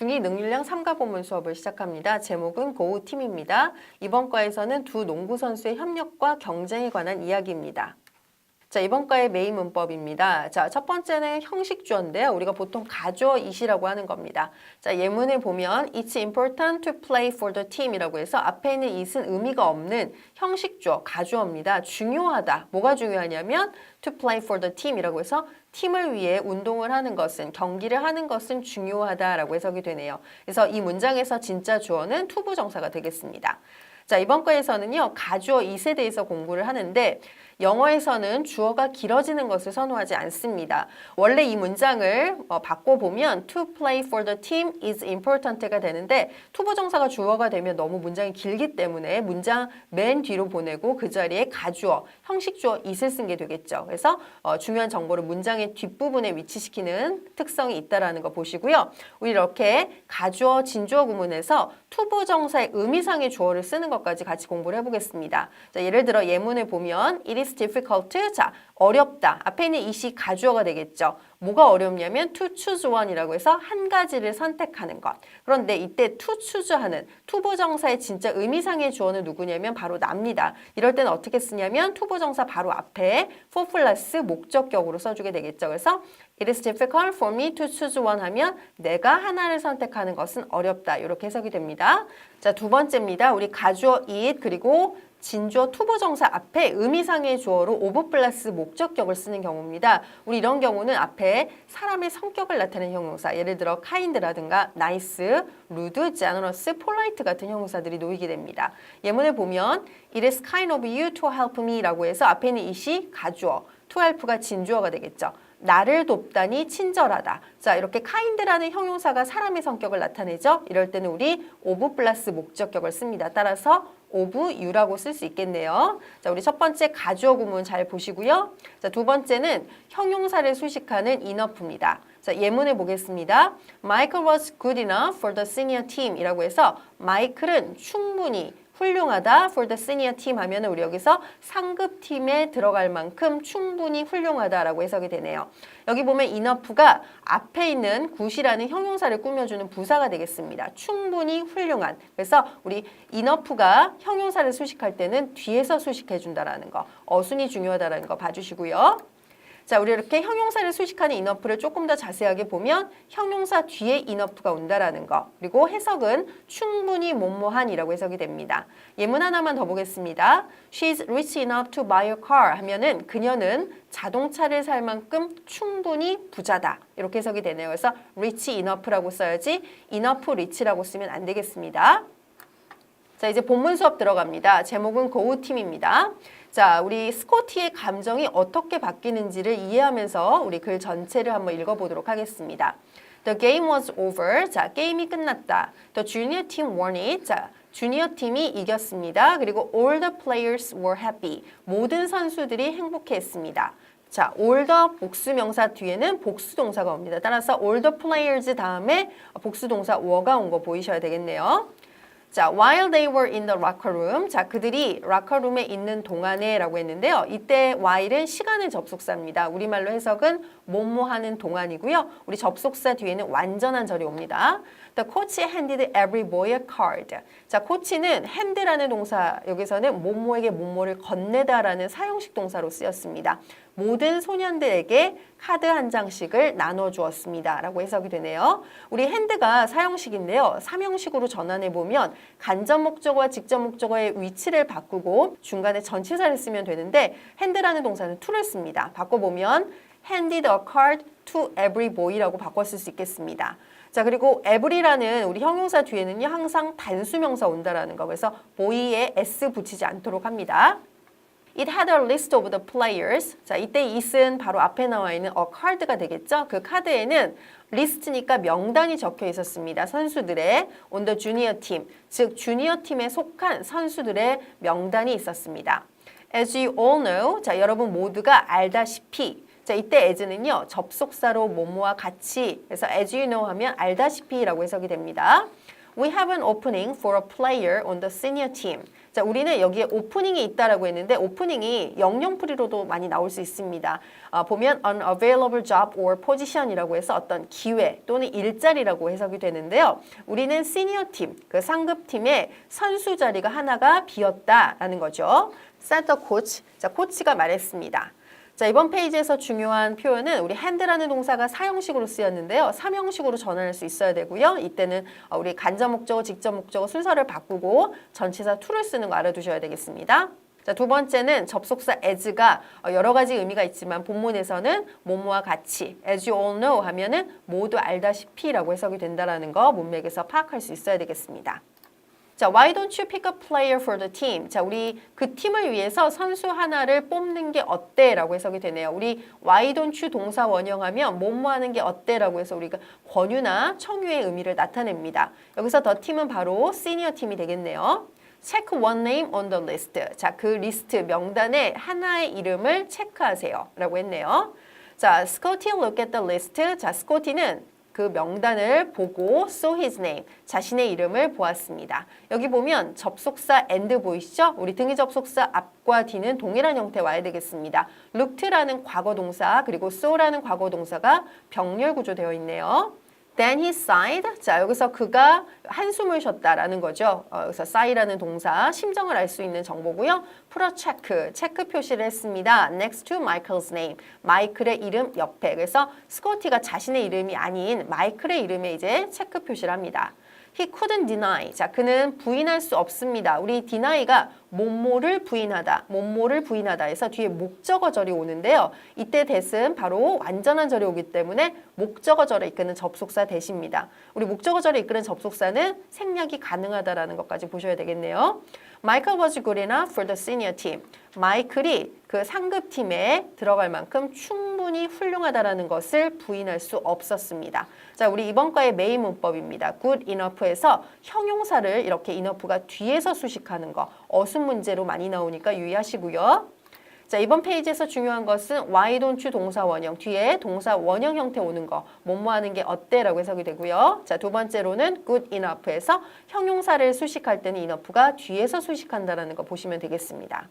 중2 능률량 3가 본문 수업을 시작합니다. 제목은 고우팀입니다. 이번 과에서는 두 농구 선수의 협력과 경쟁에 관한 이야기입니다. 자, 이번 과의 메인 문법입니다. 자, 첫 번째는 형식주어인데요. 우리가 보통 가주어 it이라고 하는 겁니다. 자, 예문을 보면 It's important to play for the team이라고 해서 앞에 있는 it은 의미가 없는 형식주어, 가주어입니다. 중요하다. 뭐가 중요하냐면 to play for the team이라고 해서 팀을 위해 운동을 하는 것은 경기를 하는 것은 중요하다라고 해석이 되네요. 그래서 이 문장에서 진짜 주어는 투부 정사가 되겠습니다. 자, 이번 과에서는요. 가주어 it에 대해서 공부를 하는데 영어에서는 주어가 길어지는 것을 선호하지 않습니다. 원래 이 문장을 어, 바꿔보면 to play for the team is important가 되는데 투부정사가 주어가 되면 너무 문장이 길기 때문에 문장 맨 뒤로 보내고 그 자리에 가주어, 형식주어 it을 쓴게 되겠죠. 그래서 어, 중요한 정보를 문장의 뒷부분에 위치시키는 특성이 있다라는 거 보시고요. 우리 이렇게 가주어, 진주어 구문에서 투부정사의 의미상의 주어를 쓰는 것까지 같이 공부를 해보겠습니다. 자, 예를 들어 예문을 보면 it is difficult. 자, 어렵다. 앞에 있는 it이 가주어가 되겠죠. 뭐가 어렵냐면 to choose one이라고 해서 한 가지를 선택하는 것. 그런데 이때 to choose 하는 투부정사의 진짜 의미상의 주어는 누구냐면 바로 납니다. 이럴 때는 어떻게 쓰냐면 투부정사 바로 앞에 for 플러스 목적격으로 써주게 되겠죠. 그래서 It is difficult for me to choose one 하면 내가 하나를 선택하는 것은 어렵다. 이렇게 해석이 됩니다. 자, 두 번째입니다. 우리 가주어 it 그리고 진주어 투부정사 앞에 의미상의 주어로 오브 플러스 목적격을 쓰는 경우입니다. 우리 이런 경우는 앞에 사람의 성격을 나타내는 형용사, 예를 들어 kind라든가 nice, rude, generous, polite 같은 형용사들이 놓이게 됩니다. 예문을 보면 It is kind of you to help me라고 해서 앞에 있는 it이 가주어, to help가 진주어가 되겠죠. 나를 돕다니 친절하다. 자, 이렇게 kind라는 형용사가 사람의 성격을 나타내죠. 이럴 때는 우리 of 플러스 목적격을 씁니다. 따라서 of you라고 쓸 수 있겠네요. 자, 우리 첫 번째 가주어 구문 잘 보시고요. 자, 두 번째는 형용사를 수식하는 enough입니다. 자, 예문을 보겠습니다. Michael was good enough for the senior team 이라고 해서 마이클은 충분히 훌륭하다 for the senior team 하면 우리 여기서 상급 팀에 들어갈 만큼 충분히 훌륭하다라고 해석이 되네요. 여기 보면 enough가 앞에 있는 굿이라는 형용사를 꾸며주는 부사가 되겠습니다. 충분히 훌륭한. 그래서 우리 enough가 형용사를 수식할 때는 뒤에서 수식해 준다라는 거. 어순이 중요하다라는 거 봐주시고요. 자, 우리 이렇게 형용사를 수식하는 enough를 조금 더 자세하게 보면 형용사 뒤에 enough가 온다라는 거. 그리고 해석은 충분히 뭐뭐한이라고 해석이 됩니다. 예문 하나만 더 보겠습니다. She's rich enough to buy a car 하면은 그녀는 자동차를 살 만큼 충분히 부자다. 이렇게 해석이 되네요. 그래서 rich enough라고 써야지 enough rich라고 쓰면 안 되겠습니다. 자, 이제 본문 수업 들어갑니다. 제목은 고우팀입니다. 자, 우리 스코티의 감정이 어떻게 바뀌는지를 이해하면서 우리 글 전체를 한번 읽어보도록 하겠습니다. The game was over. 자, 게임이 끝났다. The junior team won it. 자, 주니어 팀이 이겼습니다. 그리고 all the players were happy. 모든 선수들이 행복해했습니다. 자, all the 복수 명사 뒤에는 복수 동사가 옵니다. 따라서 all the players 다음에 복수 동사 were가 온 거 보이셔야 되겠네요. 자, while they were in the locker room. 자, 그들이 락커룸에 있는 동안에라고 했는데요. 이때 while은 시간의 접속사입니다. 우리말로 해석은 뭐뭐 하는 동안이고요. 우리 접속사 뒤에는 완전한 절이 옵니다. The coach handed every boy a card. 자, 코치는 hand라는 동사 여기서는 뭐뭐에게 뭐뭐를 건네다라는 사용식 동사로 쓰였습니다. 모든 소년들에게 카드 한 장씩을 나눠 주었습니다. 라고 해석이 되네요. 우리 핸드가 사형식인데요. 삼형식으로 전환해 보면 간접 목적어와 직접 목적어의 위치를 바꾸고 중간에 전치사를 쓰면 되는데 핸드라는 동사는 to를 씁니다. 바꿔보면 handed a card to every boy라고 바꿨을 수 있겠습니다. 자 그리고 every라는 우리 형용사 뒤에는요 항상 단수명사 온다라는 거 그래서 boy에 s 붙이지 않도록 합니다. It had a list of the players. 자, 이때 it은 바로 앞에 나와 있는 a card가 되겠죠? 그 카드에는 리스트니까 명단이 적혀 있었습니다. 선수들의 on the junior team, 즉 주니어 팀에 속한 선수들의 명단이 있었습니다. As you all know, 자, 여러분 모두가 알다시피 자, 이때 as는요. 접속사로 뭐뭐와 같이 그래서 as you know 하면 알다시피라고 해석이 됩니다. We have an opening for a player on the senior team. 자, 우리는 여기에 오프닝이 있다라고 했는데 오프닝이 영영풀이로도 많이 나올 수 있습니다. 아, 보면 unavailable job or position이라고 해서 어떤 기회 또는 일자리라고 해석이 되는데요. 우리는 시니어 팀, 그 상급 팀의 선수 자리가 하나가 비었다라는 거죠. 센터 코치, 자 코치가 말했습니다. 자, 이번 페이지에서 중요한 표현은 우리 hand라는 동사가 사형식으로 쓰였는데요. 삼형식으로 전환할 수 있어야 되고요. 이때는 어, 우리 간접 목적어, 직접 목적어 순서를 바꾸고 전치사 to를 쓰는 거 알아두셔야 되겠습니다. 자, 두 번째는 접속사 as가 어, 여러 가지 의미가 있지만 본문에서는 뭐뭐와 같이 as you all know 하면은 모두 알다시피라고 해석이 된다라는 거 문맥에서 파악할 수 있어야 되겠습니다. 자, why don't you pick a player for the team? 자, 우리 그 팀을 위해서 선수 하나를 뽑는 게 어때? 라고 해석이 되네요. 우리 why don't you 동사 원형하면 뭐뭐 하는 게 어때? 라고 해서 우리가 권유나 청유의 의미를 나타냅니다. 여기서 더 팀은 바로 시니어 팀이 되겠네요. Check one name on the list. 자, 그 리스트 명단에 하나의 이름을 체크하세요. 라고 했네요. 자, Scotty look at the list. 자, 스코티는 그 명단을 보고 saw his name, 자신의 이름을 보았습니다. 여기 보면 접속사 and 보이시죠? 우리 등위 접속사 앞과 뒤는 동일한 형태 와야 되겠습니다. looked라는 과거 동사 그리고 saw라는 과거 동사가 병렬 구조되어 있네요. Then he sighed. 자, 여기서 그가 한숨을 쉬었다라는 거죠. 어, 여기서 sigh라는 동사, 심정을 알 수 있는 정보고요. 풀어 체크, 체크 표시를 했습니다. Next to Michael's name. 마이클의 이름 옆에. 그래서 스코티가 자신의 이름이 아닌 마이클의 이름에 이제 체크 표시를 합니다. He couldn't deny. 자, 그는 부인할 수 없습니다. 우리 deni가 뭐뭐를 부인하다, 뭐뭐를 부인하다 해서 뒤에 목적어절이 오는데요. 이때 대은 바로 완전한 절이 오기 때문에 목적어절을 이끄는 접속사 대시입니다. 우리 목적어절을 이끄는 접속사는 생략이 가능하다라는 것까지 보셔야 되겠네요. Michael was good enough for the senior team. 마이클이 그 상급 팀에 들어갈 만큼 충분히 훌륭하다라는 것을 부인할 수 없었습니다. 자, 우리 이번 과의 메인 문법입니다. good enough에서 형용사를 이렇게 enough가 뒤에서 수식하는 거 어순 문제로 많이 나오니까 유의하시고요. 자, 이번 페이지에서 중요한 것은 why don't you 동사 원형 뒤에 동사 원형 형태 오는 거 뭐뭐 하는 게 어때라고 해석이 되고요. 자, 두 번째로는 good enough에서 형용사를 수식할 때는 enough가 뒤에서 수식한다라는 거 보시면 되겠습니다.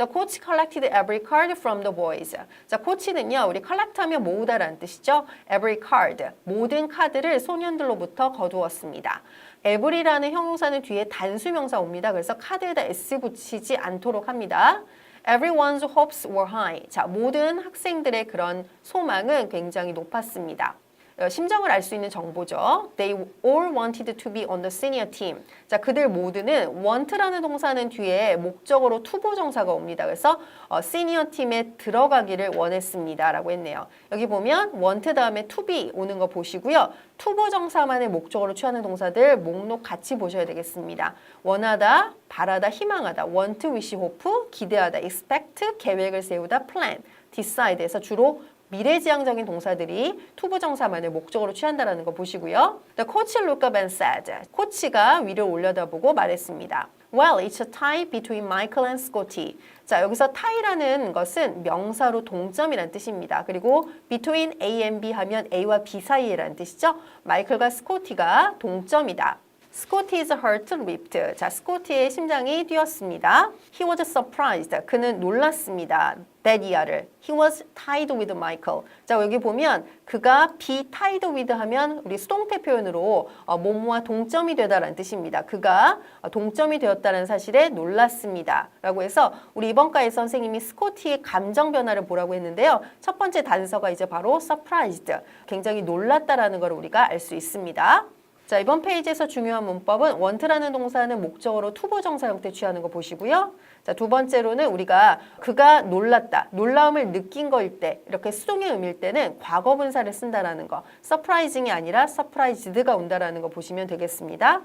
The coach collected every card from the boys. 자, 코치는요, 우리 collect하면 모으다라는 뜻이죠. Every card, 모든 카드를 소년들로부터 거두었습니다. every라는 형용사는 뒤에 단수명사 옵니다. 그래서 카드에다 s 붙이지 않도록 합니다. Everyone's hopes were high. 자, 모든 학생들의 그런 소망은 굉장히 높았습니다. 어, 심정을 알 수 있는 정보죠. They all wanted to be on the senior team. 자, 그들 모두는 want라는 동사는 뒤에 목적으로 투보 정사가 옵니다. 그래서 어, 시니어 팀에 들어가기를 원했습니다라고 했네요. 여기 보면 want 다음에 to be 오는 거 보시고요. 투보 정사만의 목적으로 취하는 동사들 목록 같이 보셔야 되겠습니다. 원하다, 바라다, 희망하다, want, wish, hope, 기대하다, expect, 계획을 세우다, plan, decide에서 주로 미래지향적인 동사들이 투부정사만을 목적으로 취한다라는 거 보시고요. The coach looked up and said. 코치가 위를 올려다보고 말했습니다. Well, it's a tie between Michael and Scotty. 자, 여기서 tie라는 것은 명사로 동점이라는 뜻입니다. 그리고 between A and B 하면 A와 B 사이에라는 뜻이죠. 마이클과 스코티가 동점이다. 스코티's heart leaped. 자, 스코티의 심장이 뛰었습니다. He was surprised. 그는 놀랐습니다. that year를. He was tied with Michael. 자, 여기 보면 그가 be tied with 하면 우리 수동태 표현으로 어, 뭐뭐와 동점이 되다라는 뜻입니다. 그가 어, 동점이 되었다는 사실에 놀랐습니다. 라고 해서 우리 이번 과의 선생님이 스코티의 감정 변화를 보라고 했는데요. 첫 번째 단서가 이제 바로 surprised. 굉장히 놀랐다라는 걸 우리가 알 수 있습니다. 자, 이번 페이지에서 중요한 문법은 want라는 동사는 목적어로 투보 정사 형태 취하는 거 보시고요. 자, 두 번째로는 우리가 그가 놀랐다, 놀라움을 느낀 거일 때, 이렇게 수동의 의미일 때는 과거 분사를 쓴다라는 거, surprising이 아니라 surprised가 온다라는 거 보시면 되겠습니다.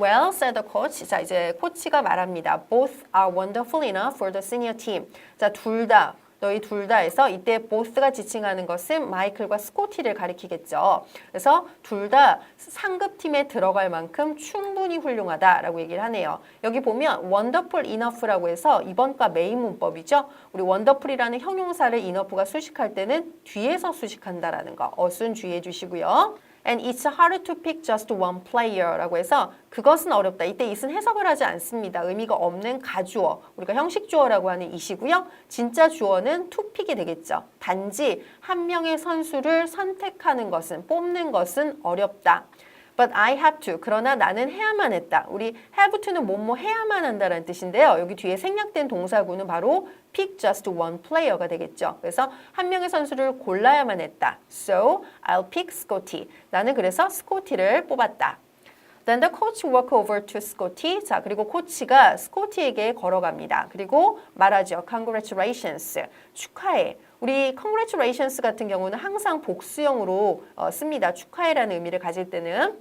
Well, said the coach. 자, 이제 코치가 말합니다. Both are wonderful enough for the senior team. 자, 둘 다. 너희 둘 다에서 이때 both가 지칭하는 것은 마이클과 스코티를 가리키겠죠. 그래서 둘 다 상급 팀에 들어갈 만큼 충분히 훌륭하다라고 얘기를 하네요. 여기 보면 wonderful enough라고 해서 이번 과 메인 문법이죠. 우리 wonderful이라는 형용사를 enough가 수식할 때는 뒤에서 수식한다라는 거 어순 주의해 주시고요. And it's hard to pick just one player라고 해서 그것은 어렵다. 이때 it은 해석을 하지 않습니다. 의미가 없는 가주어, 우리가 형식 주어라고 하는 it이고요. 진짜 주어는 to pick이 되겠죠. 단지 한 명의 선수를 선택하는 것은 뽑는 것은 어렵다. But I have to. 그러나 나는 해야만 했다. 우리 have to는 뭐뭐 해야만 한다라는 뜻인데요. 여기 뒤에 생략된 동사구는 바로 pick just one player가 되겠죠. 그래서 한 명의 선수를 골라야만 했다. So I'll pick Scotty. 나는 그래서 스코티를 뽑았다. Then the coach walk over to Scotty. 자, 그리고 코치가 스코티에게 걸어갑니다. 그리고 말하죠. Congratulations. 축하해. 우리 congratulations 같은 경우는 항상 복수형으로 어, 씁니다. 축하해라는 의미를 가질 때는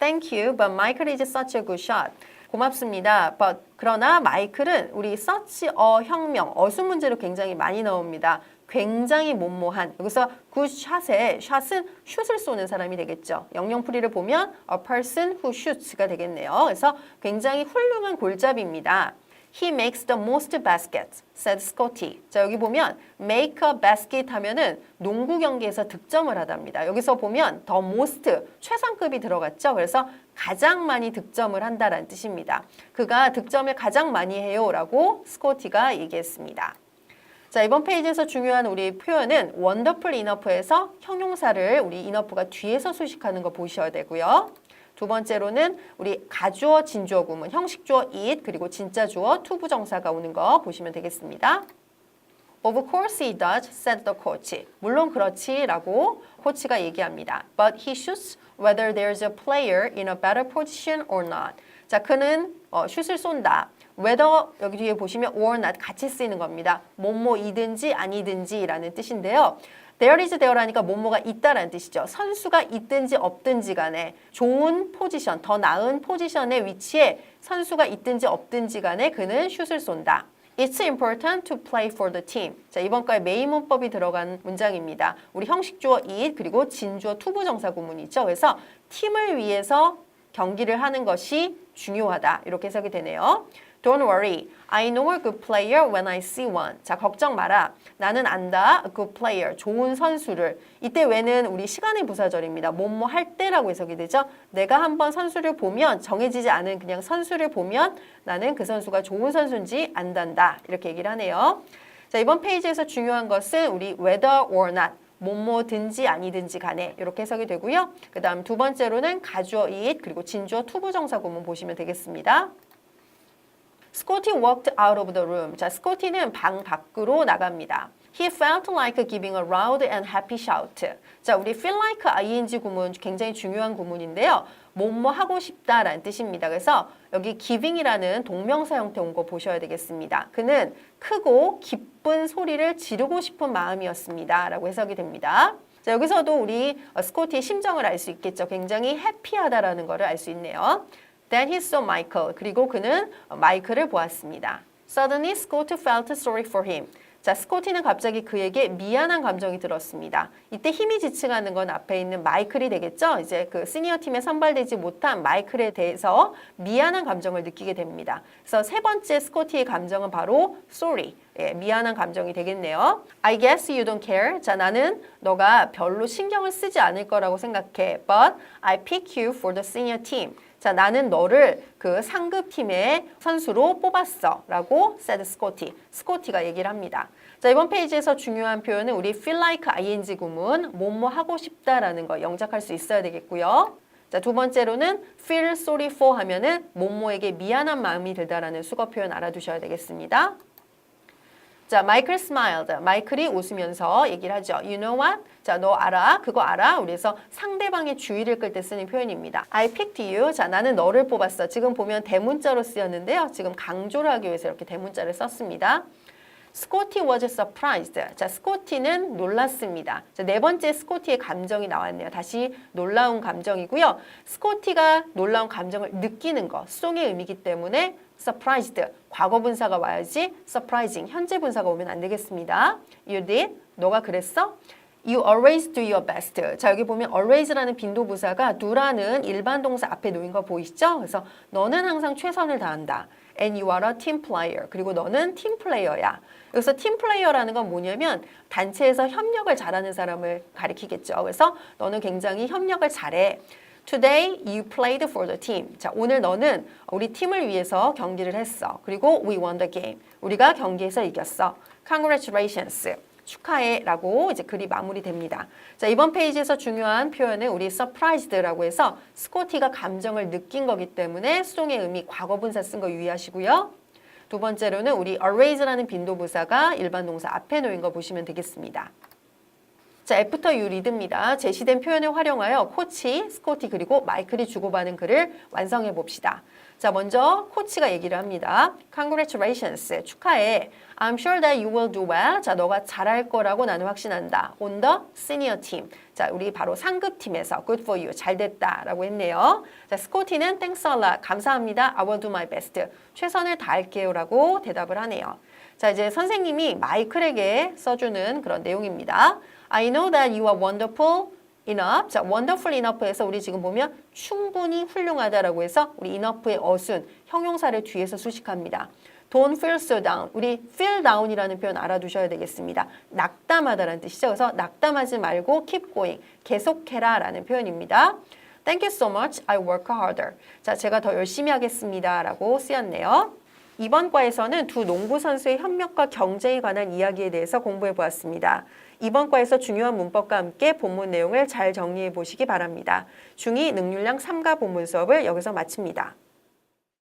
Thank you, but Michael is such a good shot. 고맙습니다. But 그러나 마이클은 우리 such a 혁명 어수 문제로 굉장히 많이 나옵니다. 굉장히 못모한 여기서 shot의 shot은 슛을 쏘는 사람이 되겠죠. 영영풀이를 보면 a person who shoots가 되겠네요. 그래서 굉장히 훌륭한 골잡이입니다. He makes the most baskets, said Scotty. 자, 여기 보면 make a basket 하면은 농구 경기에서 득점을 하답니다. 여기서 보면 the most, 최상급이 들어갔죠. 그래서 가장 많이 득점을 한다라는 뜻입니다. 그가 득점을 가장 많이 해요 라고 스코티가 얘기했습니다. 자, 이번 페이지에서 중요한 우리 표현은 wonderful enough에서 형용사를 우리 enough가 뒤에서 수식하는 거 보셔야 되고요. 두 번째로는 우리 가주어, 진주어 구문, 형식주어 it 그리고 진짜 주어 투부정사가 오는 거 보시면 되겠습니다. Of course he does, said the coach. 물론 그렇지 라고 코치가 얘기합니다. But he shoots whether there's a player in a better position or not. 자, 그는 어, 슛을 쏜다. whether 여기 뒤에 보시면 or not 같이 쓰이는 겁니다. 뭐뭐이든지 아니든지 라는 뜻인데요. There is there라니까 뭐뭐가 있다라는 뜻이죠. 선수가 있든지 없든지 간에 좋은 포지션, 더 나은 포지션의 위치에 선수가 있든지 없든지 간에 그는 슛을 쏜다. It's important to play for the team. 자, 이번 거에 메인 문법이 들어간 문장입니다. 우리 형식주어 it 그리고 진주어 투부 정사 구문이죠. 그래서 팀을 위해서 경기를 하는 것이 중요하다. 이렇게 해석이 되네요. Don't worry. I know a good player when I see one. 자, 걱정 마라. 나는 안다. A good player. 좋은 선수를. 이때 왜는 우리 시간의 부사절입니다. 뭐뭐 할 때라고 해석이 되죠. 내가 한번 선수를 보면 정해지지 않은 그냥 선수를 보면 나는 그 선수가 좋은 선수인지 안단다. 이렇게 얘기를 하네요. 자, 이번 페이지에서 중요한 것은 우리 whether or not. 뭐뭐든지 아니든지 간에 이렇게 해석이 되고요. 그 다음 두 번째로는 가주어 it 그리고 진주어 투부정사 구문 보시면 되겠습니다. 스코티 walked out of the room. 자, 스코티는 방 밖으로 나갑니다. He felt like giving a loud and happy shout. 자, 우리 feel like ing 구문 굉장히 중요한 구문인데요. 뭐뭐 하고 싶다라는 뜻입니다. 그래서 여기 giving이라는 동명사 형태 온 거 보셔야 되겠습니다. 그는 크고 기쁜 소리를 지르고 싶은 마음이었습니다. 라고 해석이 됩니다. 자, 여기서도 우리 어, 스코티의 심정을 알 수 있겠죠. 굉장히 해피하다라는 것을 알수 있네요. Then he saw Michael. 그리고 그는 마이클을 보았습니다. Suddenly, Scott felt sorry for him. 자, 스코티는 갑자기 그에게 미안한 감정이 들었습니다. 이때 힘이 지칭하는 건 앞에 있는 마이클이 되겠죠? 이제 그 시니어 팀에 선발되지 못한 마이클에 대해서 미안한 감정을 느끼게 됩니다. 그래서 세 번째 스코티의 감정은 바로 sorry. 예, 미안한 감정이 되겠네요. I guess you don't care. 자, 나는 너가 별로 신경을 쓰지 않을 거라고 생각해. But I pick you for the senior team. 자, 나는 너를 그 상급 팀의 선수로 뽑았어. 라고 said 스코티. 스코티가 얘기를 합니다. 자, 이번 페이지에서 중요한 표현은 우리 feel like ing 구문, 뭐뭐 하고 싶다라는 거 영작할 수 있어야 되겠고요. 자, 두 번째로는 feel sorry for 하면은 뭐뭐에게 미안한 마음이 들다라는 수거 표현 알아두셔야 되겠습니다. 자, 마이클 smiled. 마이클이 웃으면서 얘기를 하죠. You know what? 자, 너 알아? 그거 알아? 그래서 상대방의 주의를 끌 때 쓰는 표현입니다. I picked you. 자, 나는 너를 뽑았어. 지금 보면 대문자로 쓰였는데요. 지금 강조를 하기 위해서 이렇게 대문자를 썼습니다. 스코티 was surprised. 자, 스코티는 놀랐습니다. 자, 네 번째 스코티의 감정이 나왔네요. 다시 놀라운 감정이고요. 스코티가 놀라운 감정을 느끼는 것, 송의 의미이기 때문에 surprised. 과거 분사가 와야지 surprising. 현재 분사가 오면 안 되겠습니다. You did. 너가 그랬어? You always do your best. 자, 여기 보면 always라는 빈도 부사가 do라는 일반 동사 앞에 놓인 거 보이시죠? 그래서 너는 항상 최선을 다한다. And you are a team player. 그리고 너는 팀 플레이어야. 여기서 팀 플레이어라는 건 뭐냐면 단체에서 협력을 잘하는 사람을 가리키겠죠. 그래서 너는 굉장히 협력을 잘해. Today you played for the team. 자, 오늘 너는 우리 팀을 위해서 경기를 했어. 그리고 we won the game. 우리가 경기에서 이겼어. Congratulations. 축하해 라고 이제 글이 마무리됩니다. 자, 이번 페이지에서 중요한 표현은 우리 surprised라고 해서 스코티가 감정을 느낀 거기 때문에 수동의 의미 과거분사 쓴 거 유의하시고요. 두 번째로는 우리 arraise라는 빈도부사가 일반 동사 앞에 놓인 거 보시면 되겠습니다. 자, 애프터 유 리드입니다. 제시된 표현을 활용하여 코치, 스코티 그리고 마이클이 주고받은 글을 완성해 봅시다. 자, 먼저 코치가 얘기를 합니다. Congratulations. 축하해. I'm sure that you will do well. 자, 너가 잘할 거라고 나는 확신한다. On the senior team. 자, 우리 바로 상급 팀에서 good for you. 잘 됐다 라고 했네요. 자, 스코티는 thanks a lot. 감사합니다. I will do my best. 최선을 다할게요 라고 대답을 하네요. 자, 이제 선생님이 마이클에게 써주는 그런 내용입니다. I know that you are wonderful enough. 자, wonderful enough에서 우리 지금 보면 충분히 훌륭하다라고 해서 우리 enough의 어순, 형용사를 뒤에서 수식합니다. Don't feel so down. 우리 feel down이라는 표현 알아두셔야 되겠습니다. 낙담하다라는 뜻이죠. 그래서 낙담하지 말고 keep going. 계속해라 라는 표현입니다. Thank you so much. I work harder. 자, 제가 더 열심히 하겠습니다 라고 쓰였네요. 이번 과에서는 두 농구 선수의 협력과 경쟁에 관한 이야기에 대해서 공부해 보았습니다. 이번 과에서 중요한 문법과 함께 본문 내용을 잘 정리해 보시기 바랍니다. 중2 능률량 3가 본문 수업을 여기서 마칩니다.